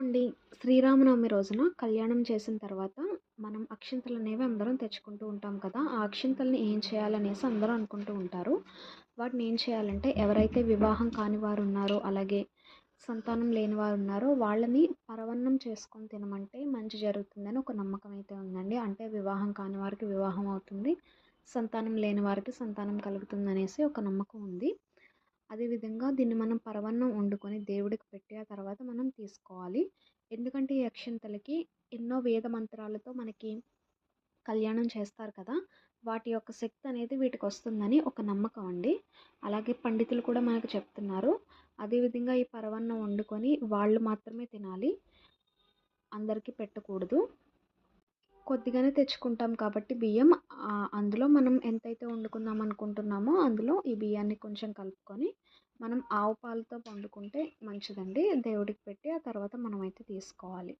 అండి. శ్రీరామనవమి రోజున కళ్యాణం చేసిన తర్వాత మనం అక్షింతలు అనేవి అందరం తెచ్చుకుంటూ ఉంటాం కదా ఆ అక్షింతల్ని ఏం చేయాలనేసి అందరూ అనుకుంటూ ఉంటారు. వాటిని ఏం చేయాలంటే ఎవరైతే వివాహం కాని వారు ఉన్నారో అలాగే సంతానం లేని వారు ఉన్నారో వాళ్ళని పరవన్నం చేసుకొని తినమంటే మంచి జరుగుతుందని ఒక నమ్మకం అయితే ఉందండి. అంటే వివాహం కాని వారికి వివాహం అవుతుంది సంతానం లేని వారికి సంతానం కలుగుతుంది అనేసి ఒక నమ్మకం ఉంది. అదేవిధంగా దీన్ని మనం పరవన్నం వండుకొని దేవుడికి పెట్టిన తర్వాత మనం తీసుకోవాలి. ఎందుకంటే ఈ అక్షింతలకి ఎన్నో వేద మంత్రాలతో మనకి కళ్యాణం చేస్తారు కదా వాటి యొక్క శక్తి అనేది వీటికి వస్తుందని ఒక నమ్మకం అండి. అలాగే పండితులు కూడా మనకు చెప్తున్నారు. అదేవిధంగా ఈ పరవన్నం వండుకొని వాళ్ళు మాత్రమే తినాలి. అందరికీ పెట్టకూడదు. కొద్దిగానే తెచ్చుకుంటాం కాబట్టి బియ్యం అందులో మనం ఎంతైతే వండుకుందాం అనుకుంటున్నామో అందులో ఈ బియ్యాన్ని కొంచెం కలుపుకొని మనం ఆవు పాలతో వండుకుంటే మంచిదండి. దేవుడికి పెట్టి ఆ తర్వాత మనమైతే తీసుకోవాలి.